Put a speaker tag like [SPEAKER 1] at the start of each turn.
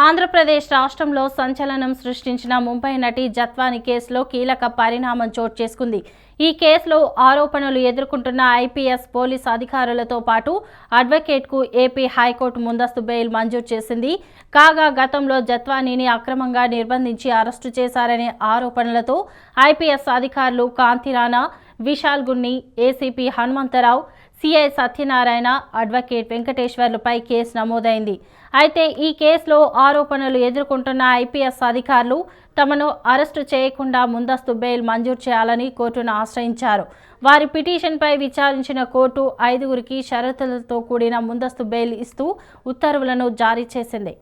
[SPEAKER 1] ఆంధ్రప్రదేశ్ రాష్ట్రంలో సంచలనం సృష్టించిన ముంబై నటి జత్వాని కేసులో కీలక పరిణామం చోటు చేసుకుంది. ఈ కేసులో ఆరోపణలు ఎదుర్కొంటున్న ఐపీఎస్ పోలీస్ అధికారులతో పాటు అడ్వకేట్కు ఏపీ హైకోర్టు ముందస్తు బెయిల్ మంజూరు చేసింది. కాగా గతంలో జత్వానీని అక్రమంగా నిర్బంధించి అరెస్టు చేశారనే ఆరోపణలతో ఐపీఎస్ అధికారులు Kantirana Vishal Gunni ACP Hanumantharao CI Satyanarayana advocate వెంకటేశ్వర్లపై case నమోదైంది. అయితే ఈ కేసులో ఆరోపణలు ఎదుర్కొంటున్న ఐపీఎస్ అధికారులు తమను అరెస్టు చేయకుండా ముందస్తు బెయిల్ మంజూరు చేయాలని కోర్టును ఆశ్రయించారు. వారి పిటిషన్పై విచారించిన కోర్టు ఐదుగురికి షరతులతో కూడిన ముందస్తు బెయిల్ ఇస్తూ ఉత్తర్వులను జారీ చేసింది.